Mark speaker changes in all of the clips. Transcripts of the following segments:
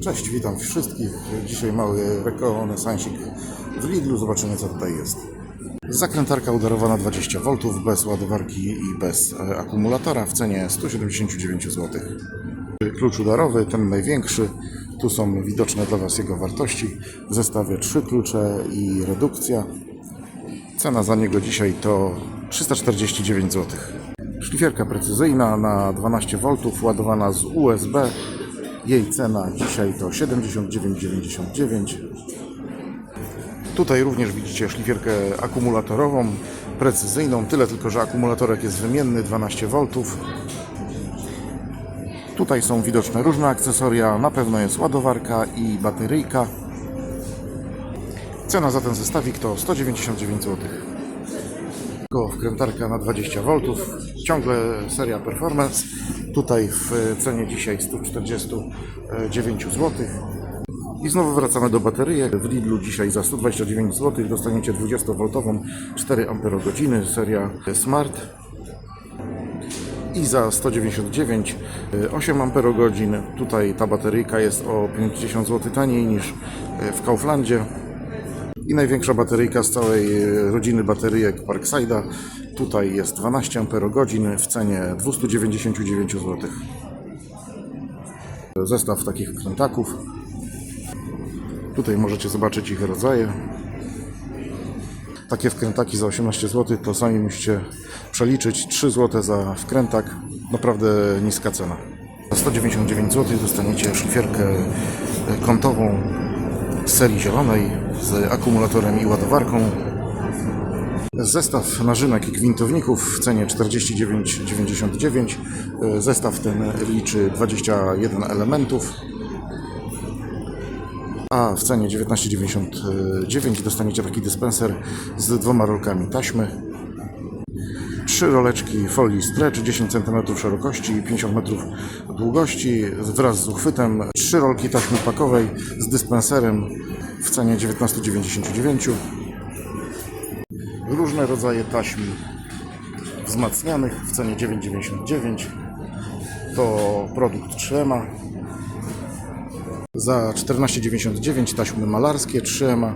Speaker 1: Cześć, witam wszystkich. Dzisiaj mały rekonesansik w Lidlu. Zobaczymy co tutaj jest. Zakrętarka udarowa na 20 V bez ładowarki i bez e, akumulatora w cenie 179 zł. Klucz udarowy, ten największy. Tu są widoczne dla Was jego wartości. W zestawie 3 klucze i redukcja. Cena za niego dzisiaj to 349 zł. Szlifierka precyzyjna na 12 V, ładowana z USB. Jej cena dzisiaj to 79,99. Tutaj również widzicie szlifierkę akumulatorową, precyzyjną, tyle tylko, że akumulatorek jest wymienny, 12 V. Tutaj są widoczne różne akcesoria, na pewno jest ładowarka i bateryjka. Cena za ten zestawik to 199 zł. Wkrętarka na 20 V, ciągle seria Performance. Tutaj w cenie dzisiaj 149 zł. I znowu wracamy do bateryjek. W Lidlu dzisiaj za 129 zł dostaniecie 20V 4 Ah seria Smart. I za 199 8 Ah. Tutaj ta bateryjka jest o 50 zł taniej niż w Kauflandzie. I największa bateryjka z całej e, rodziny bateryjek Parkside'a. Tutaj jest 12 Ah w cenie 299 zł. Zestaw takich wkrętaków. Tutaj możecie zobaczyć ich rodzaje. Takie wkrętaki za 18 zł to sami musicie przeliczyć 3 zł za wkrętak. Naprawdę niska cena. Za 199 zł dostaniecie szlifierkę kątową serii zielonej z akumulatorem i ładowarką. Zestaw narzymek i gwintowników w cenie 49,99. E, Zestaw ten liczy 21 elementów. A w cenie 19,99 dostaniecie taki dyspenser z dwoma rolkami taśmy. Trzy roleczki folii stretch 10 cm szerokości i 50 m długości wraz z uchwytem. Trzy rolki taśmy pakowej z dyspenserem w cenie 19,99. Różne rodzaje taśm wzmacnianych w cenie 9,99. To produkt 3M. Za 14,99 taśmy malarskie 3M.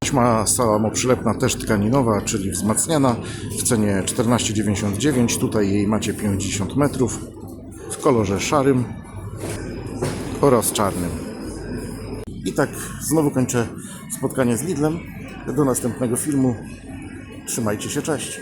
Speaker 1: Taśma samoprzylepna też tkaninowa, czyli wzmacniana w cenie 14,99. Tutaj jej macie 50 metrów w kolorze szarym oraz czarnym. I tak znowu kończę spotkanie z Lidlem. Do następnego filmu. Trzymajcie się, cześć.